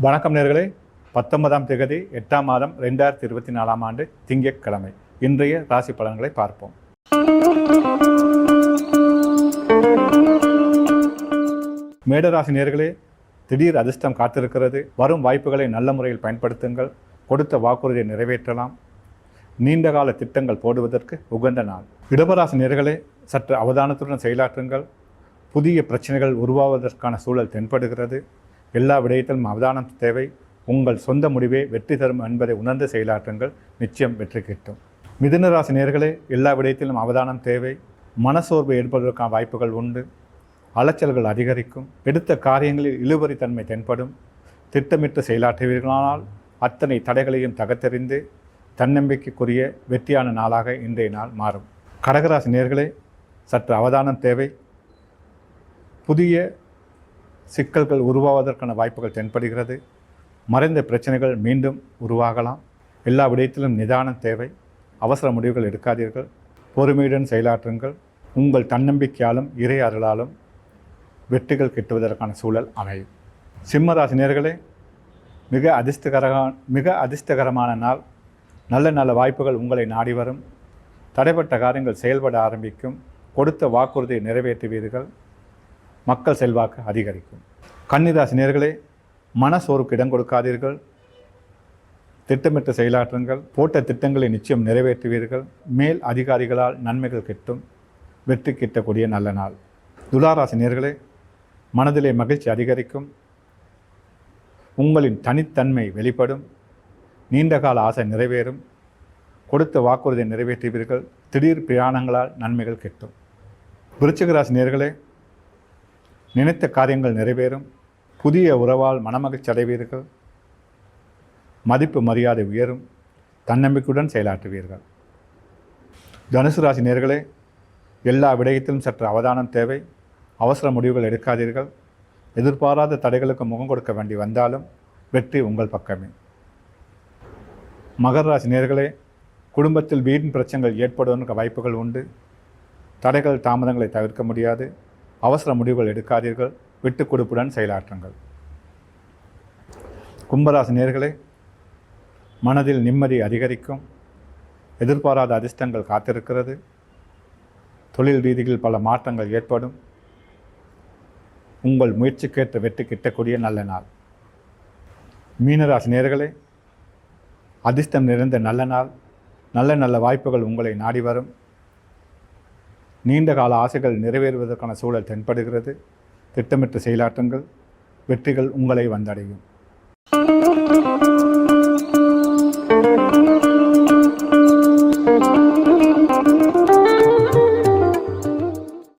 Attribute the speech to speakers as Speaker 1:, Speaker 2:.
Speaker 1: வணக்கம் நேர்களே. பத்தொன்பதாம் தேதி எட்டாம் மாதம் ரெண்டாயிரத்தி இருபத்தி நாலாம் ஆண்டு திங்கட்கிழமை. இன்றைய ராசி பலன்களை பார்ப்போம். மேடராசி நேர்களே திடீர் அதிர்ஷ்டம் காத்திருக்கிறது. வரும் வாய்ப்புகளை நல்ல முறையில் பயன்படுத்துங்கள். கொடுத்த வாக்குறுதியை நிறைவேற்றலாம். நீண்டகால திட்டங்கள் போடுவதற்கு உகந்த நாள். இடபராசி நேர்களே சற்று அவதானத்துடன் செயலாற்றுங்கள். புதிய பிரச்சனைகள் உருவாவதற்கான சூழல் தென்படுகிறது. எல்லா விடயத்திலும் அவதானம் தேவை. உங்கள் சொந்த முடிவே வெற்றி தரும் என்பதை உணர்ந்து செயலாற்றுங்கள். நிச்சயம் வெற்றி கிட்டும். மிதுனராசி நேர்களே எல்லா விடயத்திலும் அவதானம் தேவை. மனசோர்வு ஏற்படுவதற்கான வாய்ப்புகள் உண்டு. அலைச்சல்கள் அதிகரிக்கும். எடுத்த காரியங்களில் இழுபறித்தன்மை தென்படும். திட்டமிட்டு செயலாற்றுவீர்களானால் அத்தனை தடைகளையும் தகத்தெறிந்து தன்னம்பிக்கைக்குரிய வெற்றியான நாளாக இன்றைய நாள் மாறும். கடகராசி நேர்களே சற்று அவதானம் தேவை. புதிய சிக்கல்கள் உருவாவதற்கான வாய்ப்புகள் தென்படுகிறது. மறைந்த பிரச்சனைகள் மீண்டும் உருவாகலாம். எல்லா விடயத்திலும் நிதானம் தேவை. அவசர முடிவுகள் எடுக்காதீர்கள். பொறுமையுடன் செயலாற்றுங்கள். உங்கள் தன்னம்பிக்கையாலும் இறை அருளாலும் வெற்றிகள் கிட்டுவதற்கான சூழல் அமையும். சிம்மராசினியர்களே மிக அதிர்ஷ்டகர மிக அதிர்ஷ்டகரமான நாள். நல்ல நல்ல வாய்ப்புகள் உங்களை நாடி வரும். தடைப்பட்ட காரியங்கள் செயல்பட ஆரம்பிக்கும். கொடுத்த வாக்குறுதியை நிறைவேற்றுவீர்கள். மக்கள் செல்வாக்கு அதிகரிக்கும். கன்னிராசி நேர்களே மன இடம் கொடுக்காதீர்கள். திட்டமிட்டு செயலாற்றுங்கள். போட்ட திட்டங்களை நிச்சயம் நிறைவேற்றுவீர்கள். மேல் அதிகாரிகளால் நன்மைகள் கிட்டும். வெற்றி கிட்டக்கூடிய நல்ல நாள். துளாராசி நேர்களே மனதிலே மகிழ்ச்சி அதிகரிக்கும். உங்களின் தனித்தன்மை வெளிப்படும். நீண்டகால ஆசை நிறைவேறும். கொடுத்த வாக்குறுதியை நிறைவேற்றுவீர்கள். திடீர் பிரயாணங்களால் நன்மைகள் கிட்டும். விருச்சிக நேர்களே நினைத்த காரியங்கள் நிறைவேறும். புதிய உறவால் மனமகிழ்ச்சி அடைவீர்கள். மதிப்பு மரியாதை உயரும். தன்னம்பிக்கையுடன் செயலாற்றுவீர்கள். தனுசு ராசி நேர்களே எல்லா விடயத்திலும் சற்று அவதானம் தேவை. அவசர முடிவுகள் எடுக்காதீர்கள். எதிர்பாராத தடைகளுக்கு முகம் கொடுக்க வேண்டி வந்தாலும் வெற்றி உங்கள் பக்கமே. மகர ராசி நேர்களே குடும்பத்தில் வீண் பிரச்சனைகள் ஏற்படுவதற்கு வாய்ப்புகள் உண்டு. தடைகள் தாமதங்களை தவிர்க்க முடியாது. அவசர முடிவுகள் எடுக்காதீர்கள். விட்டு கொடுப்புடன் செயலாற்றுங்கள். கும்பராசி நேர்களே மனதில் நிம்மதி அதிகரிக்கும். எதிர்பாராத அதிர்ஷ்டங்கள் காத்திருக்கிறது. தொழில் ரீதியில் பல மாற்றங்கள் ஏற்படும். உங்கள் முயற்சிக்கேற்ற வெற்றி கிட்டக்கூடிய நல்ல நாள். மீனராசி நேர்களே அதிர்ஷ்டம் நிறைந்த நல்ல நாள். நல்ல நல்ல வாய்ப்புகள் உங்களை நாடி வரும். நீண்ட கால ஆசைகள் நிறைவேறுவதற்கான சூழல் தென்படுகிறது. திட்டமிட்டு செயலாற்றுங்கள் வெற்றிகள் உங்களை வந்தடையும்.